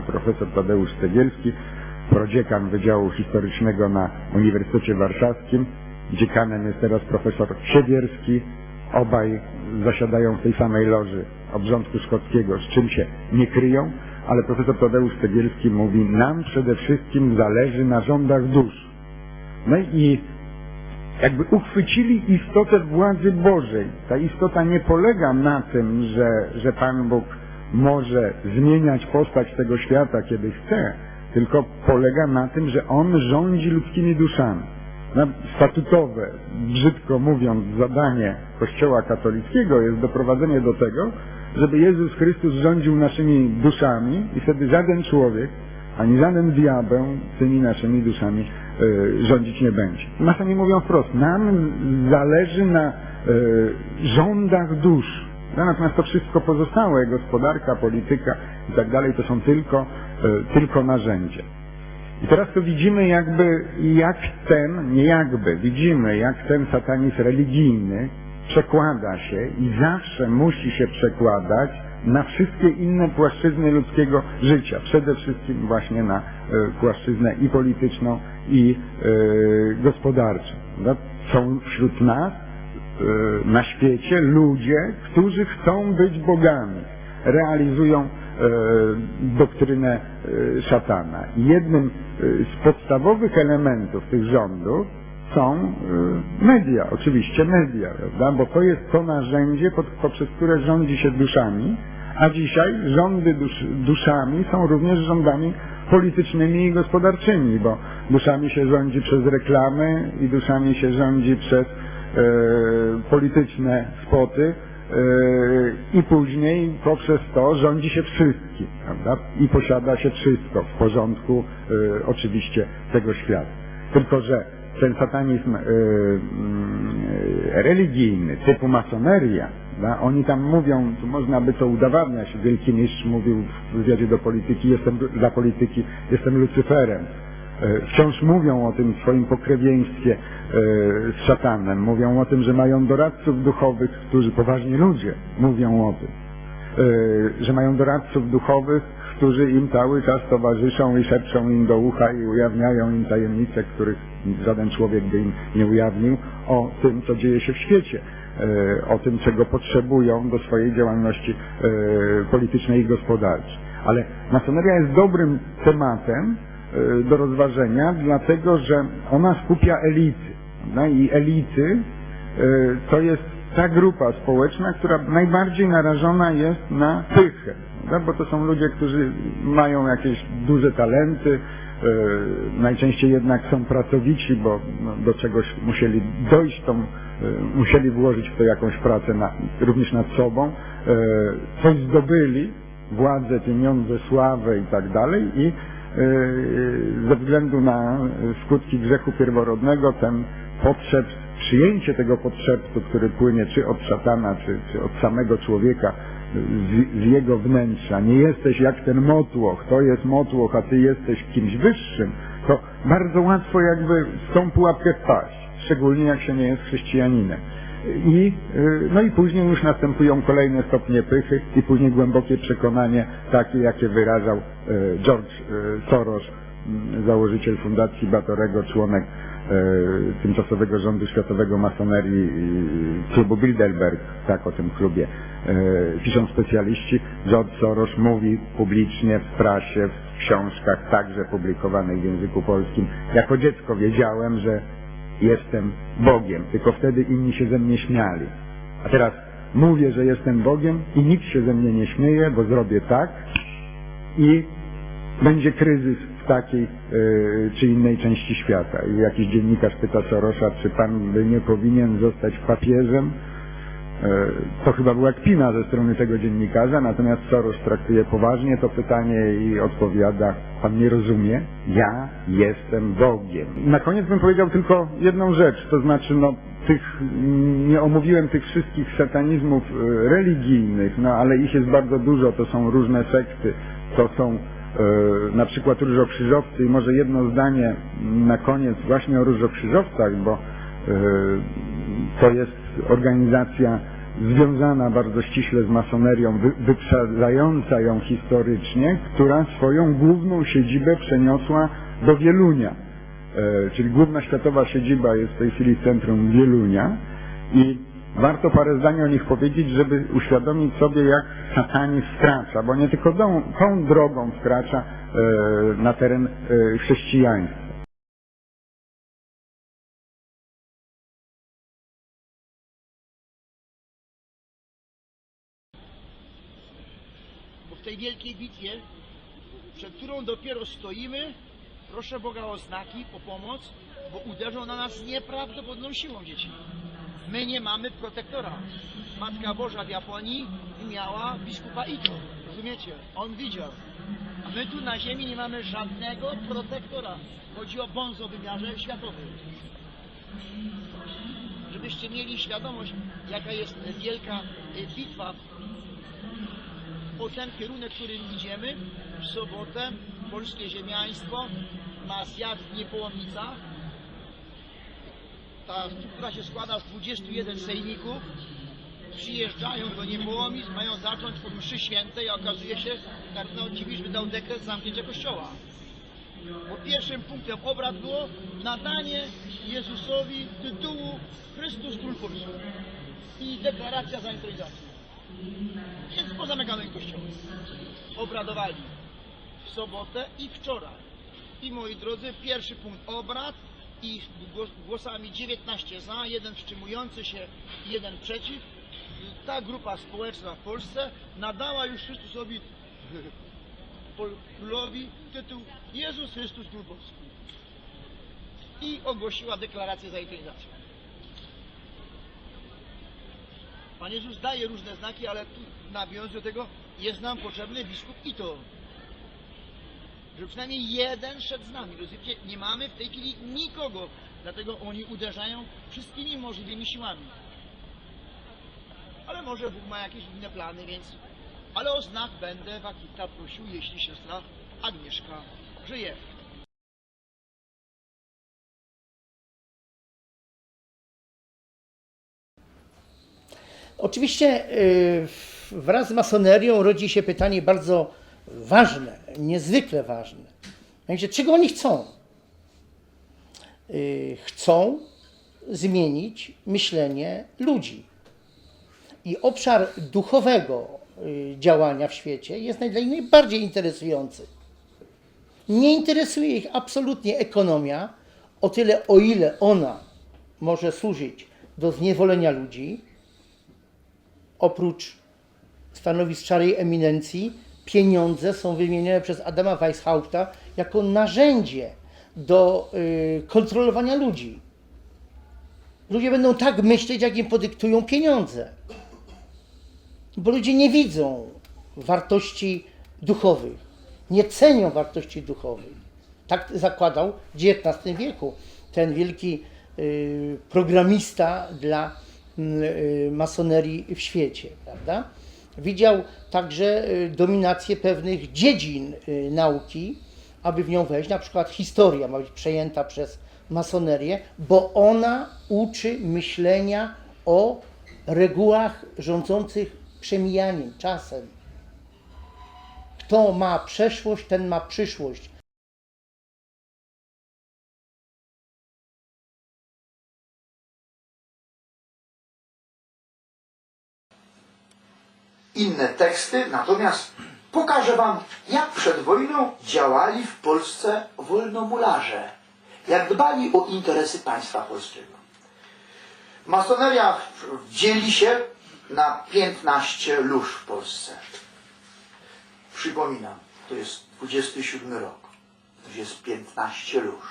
profesor Tadeusz Cegielski, prodziekan Wydziału Historycznego na Uniwersytecie Warszawskim, dziekanem jest teraz profesor Siewierski, obaj zasiadają w tej samej loży obrządku szkockiego, z czym się nie kryją, ale profesor Tadeusz Cegielski mówi, nam przede wszystkim zależy na rządach dusz. No i jakby uchwycili istotę władzy Bożej. Ta istota nie polega na tym, że, że Pan Bóg może zmieniać postać tego świata, kiedy chce, tylko polega na tym, że On rządzi ludzkimi duszami. Statutowe, brzydko mówiąc, zadanie Kościoła katolickiego jest doprowadzenie do tego, żeby Jezus Chrystus rządził naszymi duszami i wtedy żaden człowiek, ani żaden diabeł tymi naszymi duszami e, rządzić nie będzie. Masoni mówią wprost, nam zależy na e, rządach dusz. Natomiast to wszystko pozostałe, gospodarka, polityka i tak dalej, to są tylko, e, tylko narzędzia. I teraz to widzimy jakby, jak ten, nie jakby, widzimy jak ten satanizm religijny przekłada się i zawsze musi się przekładać na wszystkie inne płaszczyzny ludzkiego życia. Przede wszystkim właśnie na e, płaszczyznę i polityczną, i e, gospodarczą. No, Są wśród nas na świecie ludzie, którzy chcą być bogami. Realizują e, doktrynę e, szatana. Jednym z podstawowych elementów tych rządów są media, oczywiście media, prawda? bo to jest to narzędzie, poprzez które rządzi się duszami, a dzisiaj rządy dusz, duszami są również rządami politycznymi i gospodarczymi, bo duszami się rządzi przez reklamy i duszami się rządzi przez polityczne spoty e, i później poprzez to rządzi się wszystkim, prawda? I posiada się wszystko w porządku e, oczywiście tego świata. Tylko, że ten satanizm e, mm, e, religijny typu masoneria, prawda? oni tam mówią, tu można by to udowadniać, wielki mistrz mówił w wywiadzie do polityki, jestem dla polityki, jestem Lucyferem. E, Wciąż mówią o tym swoim pokrewieństwie e, z szatanem, mówią o tym, że mają doradców duchowych, którzy, poważni ludzie, mówią o tym, e, że mają doradców duchowych, którzy im cały czas towarzyszą i szepczą im do ucha i ujawniają im tajemnice, których żaden człowiek by im nie ujawnił, o tym, co dzieje się w świecie, o tym, czego potrzebują do swojej działalności politycznej i gospodarczej. Ale masoneria jest dobrym tematem do rozważenia, dlatego że ona skupia elity. No i elity e, to jest ta grupa społeczna, która najbardziej narażona jest na pychę. prawda? Bo to są ludzie, którzy mają jakieś duże talenty, e, najczęściej jednak są pracowici, bo no, do czegoś musieli dojść, tą, musieli włożyć w to jakąś pracę na, również nad sobą, coś zdobyli, władzę, pieniądze, sławę i tak dalej i ze względu na skutki grzechu pierworodnego ten potrzeb, przyjęcie tego potrzebtu, który płynie czy od szatana, czy, czy od samego człowieka, z, z jego wnętrza. Nie jesteś jak ten motłoch, to jest motłoch, a ty jesteś kimś wyższym, to bardzo łatwo jakby w tą pułapkę wpaść, szczególnie jak się nie jest chrześcijaninem. I, y, no i później już następują kolejne stopnie pychy i później głębokie przekonanie takie, jakie wyrażał y, George y, Soros, założyciel Fundacji Batorego, członek tymczasowego rządu światowego masonerii klubu Bilderberg, tak o tym klubie piszą specjaliści. George Soros mówi publicznie w prasie, w książkach, także publikowanych w języku polskim. Jako dziecko wiedziałem, że jestem Bogiem, tylko wtedy inni się ze mnie śmiali. A teraz mówię, że jestem Bogiem i nikt się ze mnie nie śmieje, bo zrobię tak i będzie kryzys w takiej e, czy innej części świata. I jakiś dziennikarz pyta Sorosa, czy pan by nie powinien zostać papieżem? E, to chyba była kpina ze strony tego dziennikarza, natomiast Soros traktuje poważnie to pytanie i odpowiada, pan nie rozumie, ja jestem Bogiem. Na koniec bym powiedział tylko jedną rzecz, to znaczy no tych, nie omówiłem tych wszystkich satanizmów e, religijnych, no ale ich jest bardzo dużo, to są różne sekty, to są e, na przykład różokrzyżowcy i może jedno zdanie na koniec właśnie o różokrzyżowcach, bo to jest organizacja związana bardzo ściśle z masonerią, wy, wyprzedzająca ją historycznie, która swoją główną siedzibę przeniosła do Wielunia. E, czyli główna światowa siedziba jest w tej chwili centrum Wielunia i warto parę zdań o nich powiedzieć, żeby uświadomić sobie, jak satanizm wkracza, bo nie tylko tą, tą drogą wkracza e, na teren e, tej wielkiej bitwie, przed którą dopiero stoimy, proszę Boga o znaki, o pomoc, bo uderzą na nas nieprawdopodobną siłą dzieci. My nie mamy protektora. Matka Boża w Japonii miała biskupa Ito. Rozumiecie? On widział. A my tu na ziemi nie mamy żadnego protektora. Chodzi o bonzo wymiarze światowym. Żebyście mieli świadomość, jaka jest wielka y, bitwa o ten kierunek, którym idziemy. W sobotę polskie ziemiaństwo ma zjazd w Niepołomnicach. Ta struktura się składa z 21 sejmików. Przyjeżdżają do Niepołomic, mają zacząć od mszy świętej, a okazuje się, kardynał Dziwisz wydał dekret zamknięcia kościoła. Bo pierwszym punktem obrad było nadanie Jezusowi tytułu Chrystus Król i deklaracja zaintronizacji. Więc pozamykamy kościoły. Obradowali w sobotę i wczoraj. I moi drodzy, pierwszy punkt obrad i głos- głosami 19 za, jeden wstrzymujący się, jeden przeciw. Ta grupa społeczna w Polsce nadała już Chrystusowi królowi tytuł Jezus Chrystus Król Polski. I ogłosiła deklarację zaintronizacji. Pan Jezus daje różne znaki, ale tu nawiązując do tego, jest nam potrzebny biskup i to. Żeby przynajmniej jeden szedł z nami. Rozumiecie? Nie mamy w tej chwili nikogo. Dlatego oni uderzają wszystkimi możliwymi siłami. Ale może Bóg ma jakieś inne plany, więc... Ale o znak będę Wakita prosił, jeśli siostra Agnieszka żyje. Oczywiście y, wraz z masonerią rodzi się pytanie bardzo ważne, niezwykle ważne. Mianowicie, czego oni chcą? Y, Chcą zmienić myślenie ludzi. I obszar duchowego y, działania w świecie jest dla nich najbardziej interesujący. Nie interesuje ich absolutnie ekonomia, o tyle o ile ona może służyć do zniewolenia ludzi, oprócz stanowisk szarej eminencji, pieniądze są wymienione przez Adama Weishaupta jako narzędzie do y, kontrolowania ludzi. Ludzie będą tak myśleć, jak im podyktują pieniądze. Bo ludzie nie widzą wartości duchowych, nie cenią wartości duchowych. Tak zakładał w XIX wieku ten wielki y, programista dla masonerii w świecie, prawda? Widział także y, dominację pewnych dziedzin y, nauki, aby w nią wejść, na przykład historia ma być przejęta przez masonerię, bo ona uczy myślenia o regułach rządzących przemijaniem, czasem. Kto ma przeszłość, ten ma przyszłość. Inne teksty, natomiast pokażę Wam, jak przed wojną działali w Polsce wolnomularze, jak dbali o interesy państwa polskiego. Masoneria dzieli się na 15 lóż w Polsce. Przypominam, to jest 27 rok, to jest 15 lóż.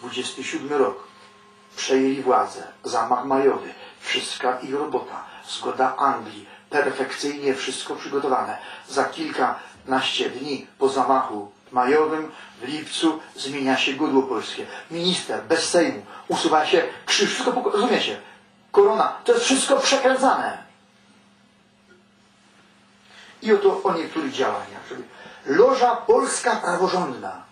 27 rok przejęli władzę, zamach majowy, wszystka ich robota, zgoda Anglii, perfekcyjnie wszystko przygotowane. Za kilkanaście dni po zamachu majowym w lipcu zmienia się godło polskie. Minister bez Sejmu usuwa się krzyż, wszystko rozumiecie? Korona, to jest wszystko przekręcane. I oto o niektórych działaniach. Loża Polska Praworządna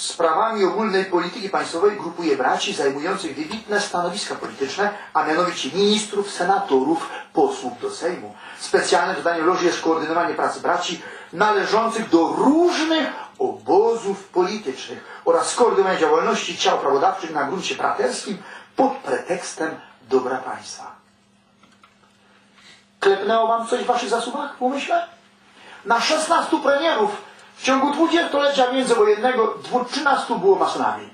sprawami ogólnej polityki państwowej grupuje braci zajmujących wybitne stanowiska polityczne, a mianowicie ministrów, senatorów, posłów do Sejmu. Specjalnym zadaniem loży jest koordynowanie pracy braci należących do różnych obozów politycznych oraz koordynowanie działalności ciał prawodawczych na gruncie braterskim pod pretekstem dobra państwa. Klepnęło wam coś w waszych zasługach w umyśle? Na 16 premierów w ciągu dwudziestolecia międzywojennego dwu- 13 było masonami.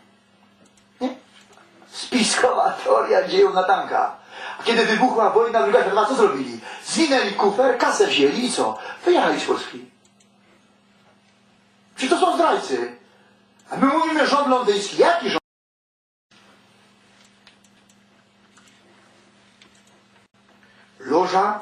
Spiskowa teoria dziejów na tanka. A kiedy wybuchła wojna druga co zrobili? Zwinęli kufer, kasę wzięli i co? Wyjechali z Polski. Czy to są zdrajcy? A my mówimy rząd londyński. Jaki rząd? Loża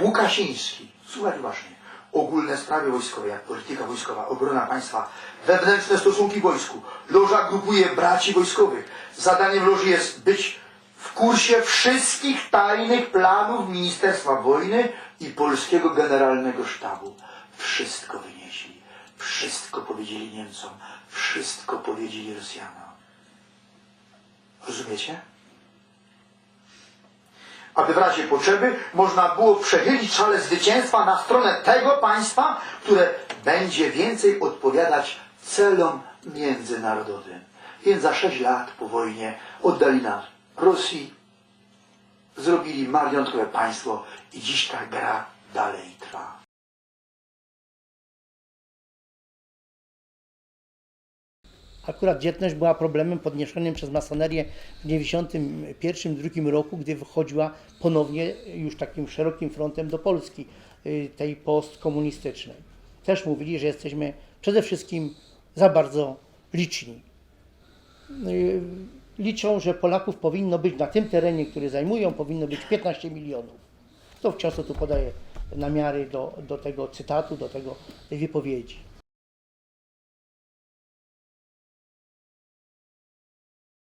Łukasiński. Słuchaj uważnie. Ogólne sprawy wojskowe, jak polityka wojskowa, obrona państwa, wewnętrzne stosunki wojsku. Loża grupuje braci wojskowych. Zadaniem loży jest być w kursie wszystkich tajnych planów Ministerstwa Wojny i Polskiego Generalnego Sztabu. Wszystko wynieśli. Wszystko powiedzieli Niemcom. Wszystko powiedzieli Rosjanom. Rozumiecie? Aby w razie potrzeby można było przechylić szale zwycięstwa na stronę tego państwa, które będzie więcej odpowiadać celom międzynarodowym. Więc za sześć lat po wojnie oddali nas Rosji, zrobili marionetkowe państwo i dziś ta gra dalej trwa. Akurat dzietność była problemem podniesionym przez masonerię w 1991-1992 roku, gdy wychodziła ponownie już takim szerokim frontem do Polski, y, tej postkomunistycznej. Też mówili, że jesteśmy przede wszystkim za bardzo liczni. Y, Liczą, że Polaków powinno być na tym terenie, który zajmują, powinno być 15 milionów. To wciąż tu podaję namiary do, do tego cytatu, do tego, tej wypowiedzi.